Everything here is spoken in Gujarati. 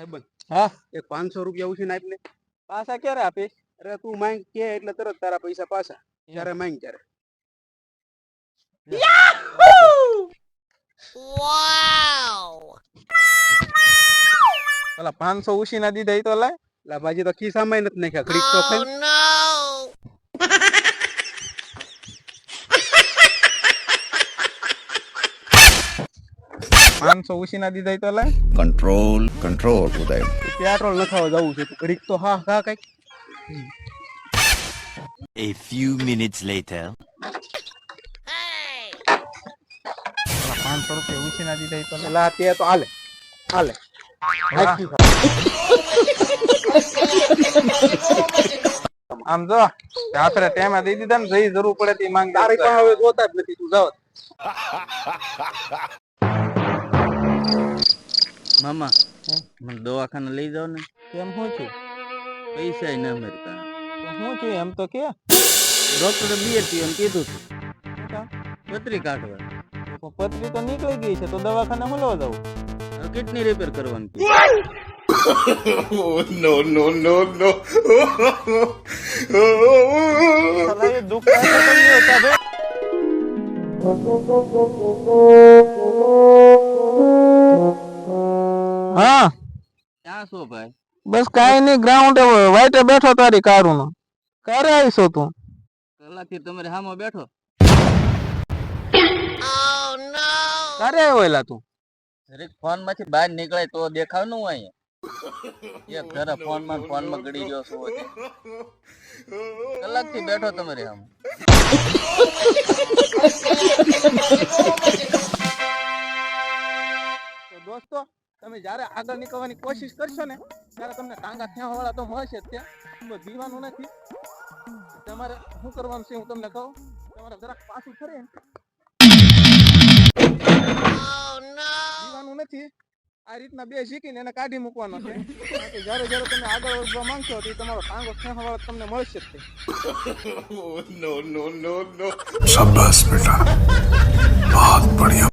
ભાઈબંધ હા? એક પાંચસો રૂપિયા ઉછીને આપને. પાછા ક્યારે આપીશ? અરે તું માંગ કે એટલે તરત તારા પૈસા પાછા. જ્યારે માંગ ત્યારે. પેલા પાંચસો ઉછી ના દીધા એ તો લાય. લા બાજી તો ખિસ્સામાં નથી નાખ્યા. ઘડીક તો ખાઈ પાંચસો ઉછી ના દીધા તો લે કંટ્રોલ કંટ્રોલ ઉદય. પેટ્રોલ નખાવા જવું છે. તું ઘડીક તો હા હા કંઈક. A few minutes later. પાંચસો રૂપિયા ઉછી ના દીધા તો લા તે તો હાલે. હાલે. આમ જો રાત્રે તેમાં દઈ દીધા ને જઈ જરૂર પડે તે માંગ તારી પણ હવે જોતા જ નથી તું જાવ. મામા મને દવાખાને લઈ જાવ ને. કેમ હું છું? પૈસા ન મળતા. તો હું છું એમ તો કે. ડોક્ટરે બિયર એમ કીધું? હતું પતરી કાઢવા. તો પતરી તો નીકળી ગઈ છે તો દવાખાને મળવા જાવ કિડની રિપેર કરવાની no no no no. દુઃખ ક્યાં છો ભાઈ? બસ કાઈ નહીં ગ્રાઉન્ડ વાઈટે બેઠો તારી કારું નો ક્યારે આવીશો તું. કલાકથી તમારે હામો બેઠો? ક્યારે આવ્યો એલા તું. જરીક ફોનમાંથી બહાર નીકળાય તો દેખાવનું અહીંયા. એક જરા ફોનમાં ફોનમાં ગડી ગયો છો કલાકથી બેઠો તમારે હામો. જ્યારે આગળ નીકળવાની કોશિશ કરશો ને ત્યારે તમને ટાંગા થયા વાળા તો મળશે ત્યાં. જીવાનું નથી. તમારે શું કરવાનું છે હું તમને કહું? તમારે જરાક પાછું ફરે. બીવાનું નથી. આ રીતના બે શીખીને એને કાઢી મૂકવાનો છે. જ્યારે જ્યારે તમે આગળ વધવા માંગશો તો તમારો ટાંગો ખેંચવાળો તમને મળશે જ નો નો નો નો શાબાશ બેટા. બહુત બઢિયા